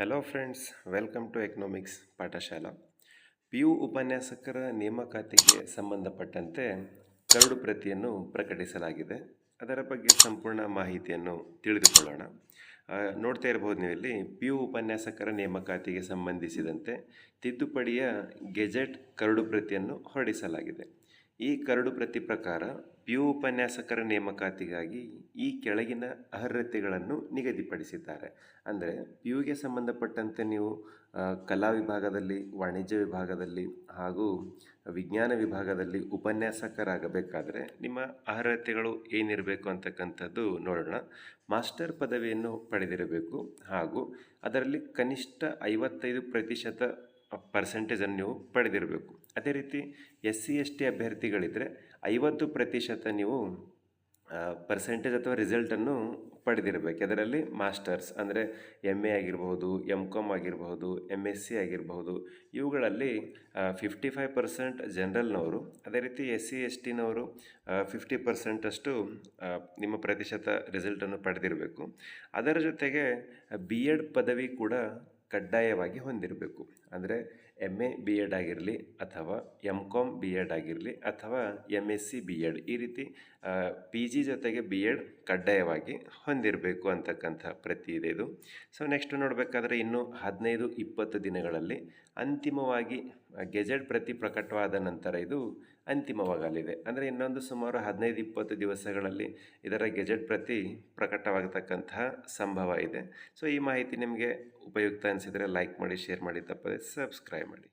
Hello friends welcome to economics Pathashala P U ಉಪನ್ಯಾಸಕರ ನೇಮಕಾತಿಗೆ ಸಂಬಂಧಪಟ್ಟಂತೆ ಕರಡು ಪ್ರತಿಯನ್ನು ಪ್ರಕಟಿಸಲಾಗಿದೆ ಅದರ ಬಗ್ಗೆ ಸಂಪೂರ್ಣ ಮಾಹಿತಿಯನ್ನು ತಿಳಿದುಕೊಳ್ಳೋಣ ನೋಡ್ತಾ ಇರ್ಬೋದು ನೀವು ಇಲ್ಲಿ ಪಿ ಯು ಉಪನ್ಯಾಸಕರ ನೇಮಕಾತಿಗೆ ಸಂಬಂಧಿಸಿದಂತೆ ತಿದ್ದುಪಡಿಯ ಗೆಜೆಟ್ ಕರಡು ಪ್ರತಿಯನ್ನು ಹೊರಡಿಸಲಾಗಿದೆ ಈ ಕರಡು ಪ್ರತಿ ಪ್ರಕಾರ ಪಿ ಯು ಉಪನ್ಯಾಸಕರ ನೇಮಕಾತಿಗಾಗಿ ಈ ಕೆಳಗಿನ ಅರ್ಹತೆಗಳನ್ನು ನಿಗದಿಪಡಿಸಿದ್ದಾರೆ. ಅಂದರೆ ಪಿ ಯುಗೆ ಸಂಬಂಧಪಟ್ಟಂತೆ ನೀವು ಕಲಾ ವಿಭಾಗದಲ್ಲಿ, ವಾಣಿಜ್ಯ ವಿಭಾಗದಲ್ಲಿ ಹಾಗೂ ವಿಜ್ಞಾನ ವಿಭಾಗದಲ್ಲಿ ಉಪನ್ಯಾಸಕರಾಗಬೇಕಾದರೆ ನಿಮ್ಮ ಅರ್ಹತೆಗಳು ಏನಿರಬೇಕು ಅಂತಕ್ಕಂಥದ್ದು ನೋಡೋಣ. ಮಾಸ್ಟರ್ ಪದವಿಯನ್ನು ಪಡೆದಿರಬೇಕು ಹಾಗೂ ಅದರಲ್ಲಿ ಕನಿಷ್ಠ ಐವತ್ತೈದು ಪ್ರತಿಶತ ಪರ್ಸೆಂಟೇಜನ್ನು ನೀವು ಪಡೆದಿರಬೇಕು. ಅದೇ ರೀತಿ ಎಸ್ ಸಿ ಎಸ್ ಟಿ ಅಭ್ಯರ್ಥಿಗಳಿದ್ದರೆ ಐವತ್ತು ಪ್ರತಿಶತ ನೀವು ಪರ್ಸೆಂಟೇಜ್ ಅಥವಾ ರಿಸಲ್ಟನ್ನು ಪಡೆದಿರಬೇಕು. ಅದರಲ್ಲಿ ಮಾಸ್ಟರ್ಸ್ ಅಂದರೆ ಎಂ ಎ ಆಗಿರಬಹುದು ಎಂ ಕಾಮ್ ಆಗಿರಬಹುದು ಎಂ ಎಸ್ ಸಿ ಆಗಿರಬಹುದು ಇವುಗಳಲ್ಲಿ ಫಿಫ್ಟಿ ಫೈವ್ ಪರ್ಸೆಂಟ್ ಜನರಲ್ನವರು ಅದೇ ರೀತಿ ಎಸ್ ಸಿ ಎಸ್ ಟಿನವರು ಫಿಫ್ಟಿ ಪರ್ಸೆಂಟಷ್ಟು ನಿಮ್ಮ ಪ್ರತಿಶತ ರಿಸಲ್ಟನ್ನು ಪಡೆದಿರಬೇಕು. ಅದರ ಜೊತೆಗೆ ಬಿ ಎಡ್ ಪದವಿ ಕೂಡ ಕಡ್ಡಾಯವಾಗಿ ಹೊಂದಿರಬೇಕು. ಅಂದರೆ ಎಂ ಎ ಬಿ ಎಡ್ ಆಗಿರಲಿ ಅಥವಾ ಎಂ ಕಾಮ್ ಬಿ ಎಡ್ ಆಗಿರಲಿ ಅಥವಾ M S C B Ed ಈ ರೀತಿ ಪಿ ಜಿ ಜೊತೆಗೆ ಬಿ ಎಡ್ ಕಡ್ಡಾಯವಾಗಿ ಹೊಂದಿರಬೇಕು ಅಂತಕ್ಕಂಥ ಪ್ರತಿ ಇದೆ ಇದು. ಸೊ ನೆಕ್ಸ್ಟ್ ನೋಡಬೇಕಾದ್ರೆ ಇನ್ನು ಹದಿನೈದು ಇಪ್ಪತ್ತು ದಿನಗಳಲ್ಲಿ ಅಂತಿಮವಾಗಿ ಗೆಜೆಟ್ ಪ್ರತಿ ಪ್ರಕಟವಾದ ನಂತರ ಇದು ಅಂತಿಮವಾಗಲಿದೆ. ಅಂದರೆ ಇನ್ನೊಂದು ಸುಮಾರು ಹದಿನೈದು ಇಪ್ಪತ್ತು ದಿವಸಗಳಲ್ಲಿ ಇದರ ಗೆಜೆಟ್ ಪ್ರತಿ ಪ್ರಕಟವಾಗತಕ್ಕಂತಹ ಸಂಭವ ಇದೆ. ಸೊ ಈ ಮಾಹಿತಿ ನಿಮಗೆ ಉಪಯುಕ್ತ ಅನಿಸಿದರೆ ಲೈಕ್ ಮಾಡಿ ಶೇರ್ ಮಾಡಿ ತಪ್ಪದೆ ಸಬ್ಸ್ಕ್ರೈಬ್ ಮಾಡಿ.